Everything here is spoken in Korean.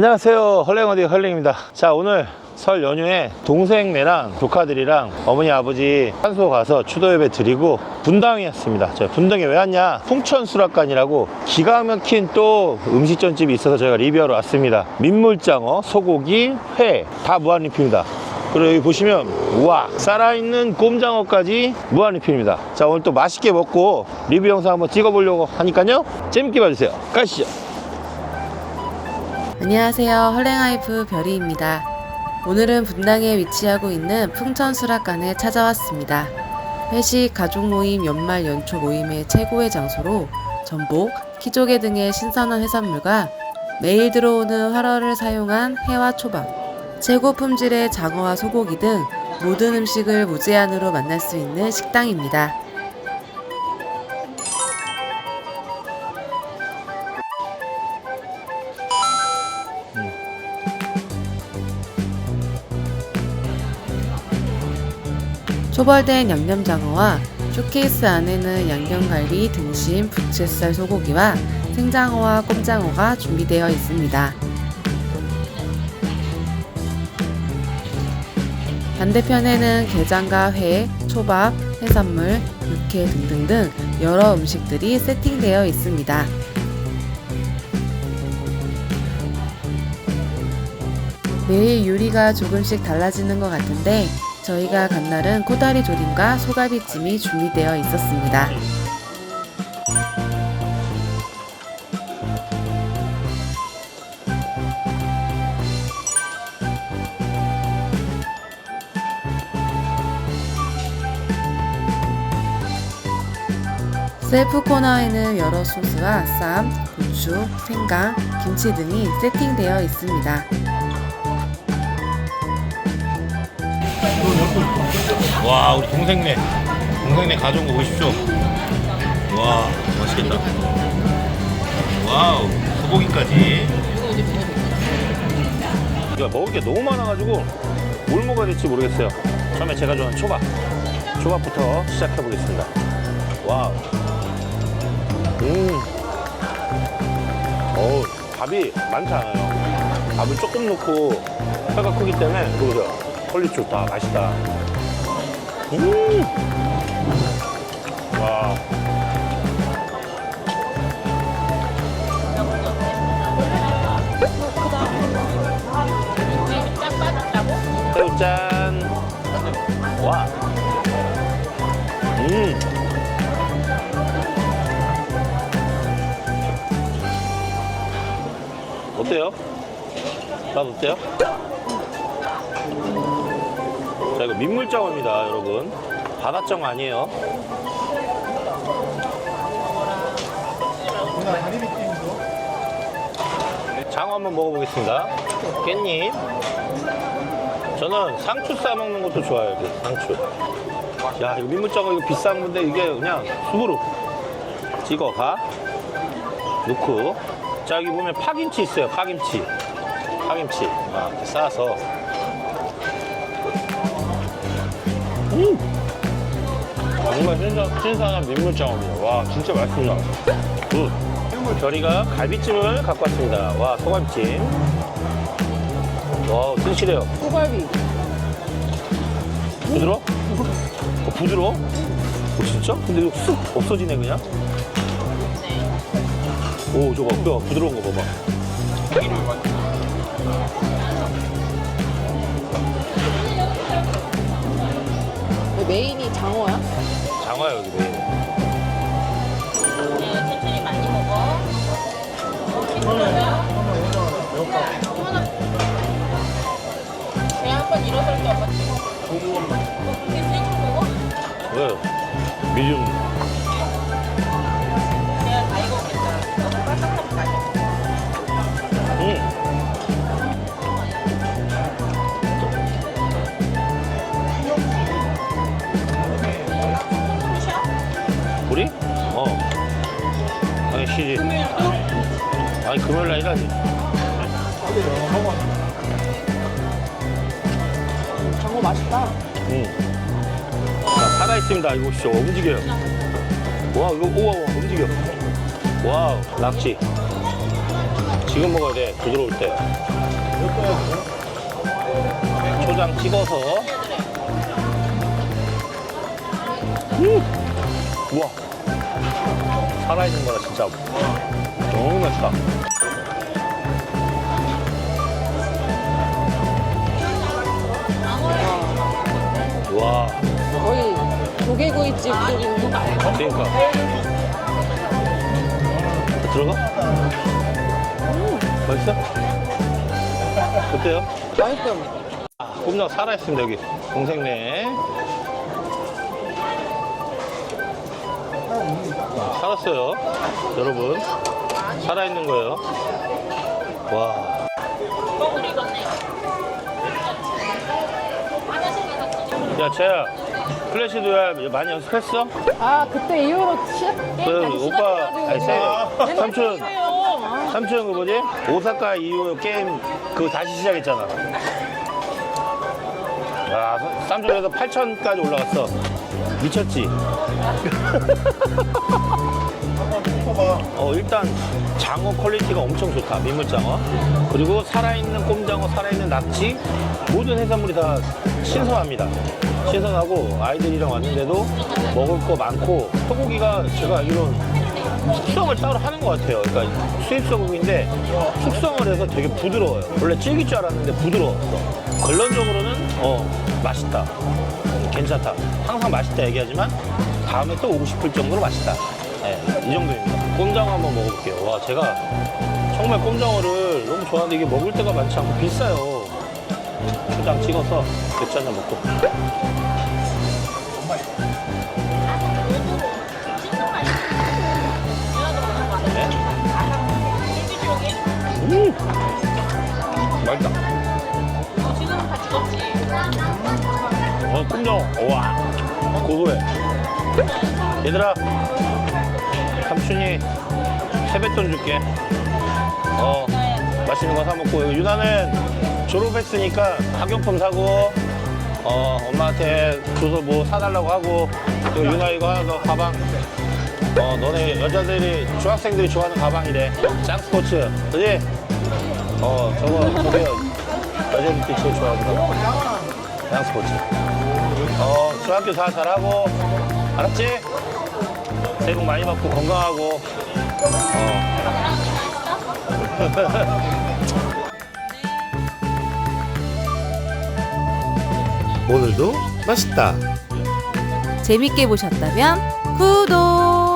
안녕하세요. 헐랭어디 헐랭입니다. 자 오늘 설 연휴에 동생네랑 조카들이랑 어머니 아버지 산소 가서 추도 예배 드리고 분당에 왔습니다. 저 분당에 왜 왔냐? 풍천 수락관이라고 기가 막힌 또 음식점집이 있어서 저희가 리뷰하러 왔습니다. 민물장어 소고기 회 다 무한리필입니다. 그리고 여기 보시면 우와 살아있는 꼼장어까지 무한리필입니다. 자 오늘 또 맛있게 먹고 리뷰 영상 한번 찍어보려고 하니까요. 재밌게 봐주세요. 가시죠 안녕하세요. 헐랭하이프 별이입니다. 오늘은 분당에 위치하고 있는 풍천 수락관에 찾아왔습니다. 회식, 가족 모임, 연말 연초 모임의 최고의 장소로 전복, 키조개 등의 신선한 해산물과 매일 들어오는 활어를 사용한 회와 초밥, 최고 품질의 장어와 소고기 등 모든 음식을 무제한으로 만날 수 있는 식당입니다. 초벌된 양념장어와 쇼케이스 안에는 양념갈비, 등심, 부채살 소고기와 생장어와 꼼장어가 준비되어 있습니다. 반대편에는 게장과 회, 초밥, 해산물, 육회 등등등 여러 음식들이 세팅되어 있습니다. 매일 요리가 조금씩 달라지는 것 같은데 저희가 간 날은 코다리 조림과 소갈비찜이 준비되어 있었습니다. 셀프 코너에는 여러 소스와 쌈, 고추, 생강, 김치 등이 세팅되어 있습니다. 와 우리 동생네. 동생네 가져온 거 보십시오. 와 맛있겠다. 와우 소고기까지. 야 먹을 게 너무 많아가지고 뭘 먹어야 될지 모르겠어요. 처음에 제가 좋아하는 초밥. 초밥부터 시작해 보겠습니다. 와우. 음. 어우 밥이 많지 않아요. 밥을 조금 넣고 회가 크기 때문에 그거죠 퀄리티 좋다 맛있다 음. 와. 새우 짠. 와. 음. 어때요? 맛 어때요? 자, 이거 민물장어입니다, 여러분. 바다장어 아니에요. 장어 한번 먹어보겠습니다. 깻잎. 저는 상추 싸 먹는 것도 좋아요, 이거 상추. 야, 이거 민물장어 이거 비싼 건데 이게 그냥 수부로 찍어 가. 넣고. 자, 여기 보면 파김치 있어요, 파김치. 파김치. 아, 이렇게 싸서. 정말 신선, 신선한 민물장어입니다. 와, 진짜 맛있습니다. 굿. 저희가 갈비찜을 갖고 왔습니다. 와, 소갈비찜. 와, 튼실해요. 소갈비. 부드러워? 어, 부드러워? 어, 진짜? 근데 이거 쑥 없어지네, 그냥? 오, 저거, 뼈 부드러운 거 봐봐. 메인이 장어야? 장어야, 여기 메인. 천천히 많이 먹어. 배 한번 일어설 때 엄마 찍어. 그렇게 생으로 먹어? 왜? 미디 아니, 쉬지. 아니, 금요일 날 일하지. 장어 맛있다. 응. 자, 살아있습니다. 이거 보십시오. 움직여요. 와, 이거, 우와, 우와, 움직여. 와우, 낙지. 지금 먹어야 돼. 부드러울 때. 초장 찍어서. 음! 우와. 살아있는 거라 진짜 너무 맛있다. 와, 거의 조개구이집 쪽인 거 아니야? 그러니까. 들어가? 맛있어? 어때요? 맛있어. 아, 꼼짝 살아있습니다, 여기. 동생네. 아, 살았어요. 여러분. 살아있는 거예요. 와. 야, 쟤야. 플래시 도야 많이 연습했어? 아 그때 이후로 시작. 그 다시 오빠, 시작해가지고. 아니, 세- 맨날 삼촌. 게임해요. 아, 삼촌 그 뭐지? 오사카 이후 게임 그거 다시 시작했잖아. 야, 삼촌에서 8천까지 올라갔어. 미쳤지? 어, 일단 장어 퀄리티가 엄청 좋다. 민물장어. 그리고 살아있는 꼼장어, 살아있는 낙지 모든 해산물이 다 신선합니다. 신선하고 아이들이랑 왔는데도 먹을 거 많고 소고기가 제가 알기로는 숙성을 따로 하는 것 같아요. 그러니까 수입 소고기인데 숙성을 해서 되게 부드러워요. 원래 질길 줄 알았는데 부드러웠어. 결론적으로는 어 맛있다. 괜찮다. 항상 맛있다 얘기하지만 다음에 또 오고 싶을 정도로 맛있다. 예, 이 정도입니다. 꼼장어 한번 먹어볼게요. 와, 제가 정말 꼼장어를 너무 좋아하는데 이게 먹을 때가 많지 않고 비싸요. 초장 찍어서 맥주 한잔 먹고. 음! 맛있다. 어, 꼼장어. 우와. 고소해. 얘들아, 삼촌이 세뱃돈 줄게. 어, 맛있는 거 사 먹고. 여기 유나는 졸업했으니까 학용품 사고, 어, 엄마한테 줘서 뭐 사달라고 하고, 또 유나 이거 하나 더 가방. 어, 너네 여자들이, 중학생들이 좋아하는 가방이래. 짱 스포츠. 그지? 어, 저거, 저게요. 여자들이 제일 좋아하는. 짱 스포츠. 어, 중학교 다 잘하고, 알았지? 새해 복 많이 받고 건강하고. 오늘도 맛있다. 재밌게 보셨다면 구독!